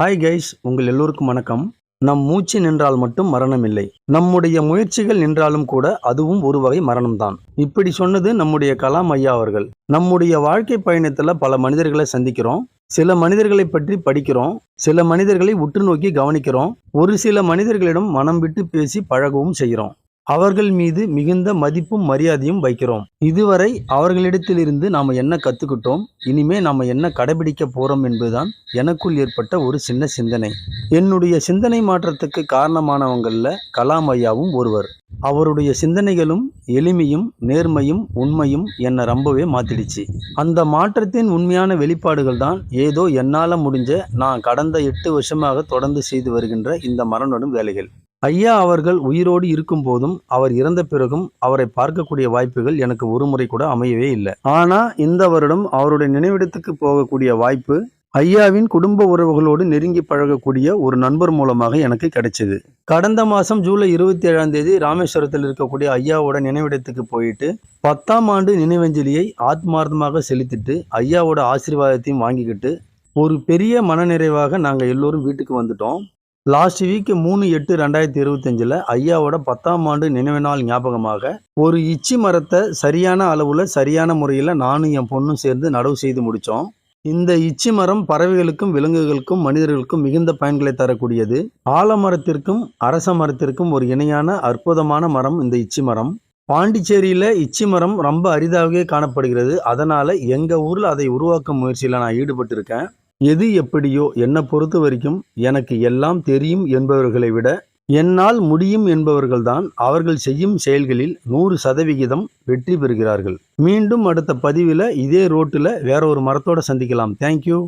Hi guys உங்கள் எல்லோருக்கும் வணக்கம். நம் மூச்சு நின்றால் மட்டும் மரணம் இல்லை நம்முடைய முயற்சிகள் நின்றாலும் கூட அதுவும் ஒரு வகை மரணம்தான். இப்படி சொன்னது நம்முடைய கலாம் ஐயா அவர்கள். நம்முடைய வாழ்க்கை பயணத்துல பல மனிதர்களை சந்திக்கிறோம். சில மனிதர்களை பற்றி படிக்கிறோம். சில மனிதர்களை உற்று நோக்கி கவனிக்கிறோம். ஒரு சில மனிதர்களிடம் மனம் விட்டு பேசி பழகவும் செய்கிறோம். அவர்கள் மீது மிகுந்த மதிப்பும் மரியாதையும் வைக்கிறோம். இதுவரை அவர்களிடத்திலிருந்து நாம் என்ன கற்றுக்கிட்டோம் இனிமே நாம் என்ன கடைபிடிக்க போகிறோம் என்பதுதான் எனக்குள் ஏற்பட்ட ஒரு சின்ன சிந்தனை. என்னுடைய சிந்தனை மாற்றத்துக்கு காரணமானவங்களில் கலாம் ஐயாவும் ஒருவர். அவருடைய சிந்தனைகளும் எளிமையும் நேர்மையும் உண்மையும் என்னை ரொம்பவே மாத்திடுச்சு. அந்த மாற்றத்தின் உண்மையான வெளிப்பாடுகள் தான் ஏதோ என்னால் முடிஞ்ச நான் கடந்த எட்டு வருஷமாக தொடர்ந்து செய்து வருகின்ற இந்த மரணம் வேலைகள். ஐயா அவர்கள் உயிரோடு இருக்கும் போதும் அவர் இறந்த பிறகும் அவரை பார்க்கக்கூடிய வாய்ப்புகள் எனக்கு ஒரு முறை கூட அமையவே இல்லை. ஆனா இந்த வருடம் அவருடைய நினைவிடத்துக்கு போகக்கூடிய வாய்ப்பு ஐயாவின் குடும்ப உறவுகளோடு நெருங்கி பழகக்கூடிய ஒரு நண்பர் மூலமாக எனக்கு கிடைச்சது. கடந்த மாதம் ஜூலை இருபத்தி ஏழாம் தேதி ராமேஸ்வரத்தில் இருக்கக்கூடிய ஐயாவோட நினைவிடத்துக்கு போயிட்டு பத்தாம் ஆண்டு நினைவஞ்சலியை ஆத்மார்த்தமாக செலுத்திட்டு ஐயாவோட ஆசீர்வாதத்தையும் வாங்கிக்கிட்டு ஒரு பெரிய மனநிறைவாக நாங்கள் எல்லோரும் வீட்டுக்கு வந்துட்டோம். லாஸ்ட் வீக் மூணு எட்டு ரெண்டாயிரத்தி இருபத்தஞ்சில் ஐயாவோட பத்தாம் ஆண்டு நினைவு நாள் ஞாபகமாக ஒரு இச்சி மரத்தை சரியான அளவில் சரியான முறையில் நானும் என் பொண்ணும் சேர்ந்து நடவு செய்து முடித்தோம் இந்த இச்சி மரம் பறவைகளுக்கும் விலங்குகளுக்கும் மனிதர்களுக்கும் மிகுந்த பயன்களை தரக்கூடியது. ஆலமரத்திற்கும் அரச மரத்திற்கும் ஒரு இணையான அற்புதமான மரம் இந்த இச்சி மரம். பாண்டிச்சேரியில் இச்சி மரம் ரொம்ப அரிதாகவே காணப்படுகிறது. அதனால் எங்கள் ஊரில் அதை உருவாக்கும் முயற்சியில் நான் ஈடுபட்டிருக்கேன். எது எப்படியோ என்னை பொறுத்த வரைக்கும் எனக்கு எல்லாம் தெரியும் என்பவர்களை விட என்னால் முடியும் என்பவர்கள்தான் அவர்கள் செய்யும் செயல்களில் நூறு சதவிகிதம் வெற்றி பெறுகிறார்கள். மீண்டும் அடுத்த பதிவில் இதே ரோட்டில் வேற ஒரு மரத்தோட சந்திக்கலாம். தேங்க்யூ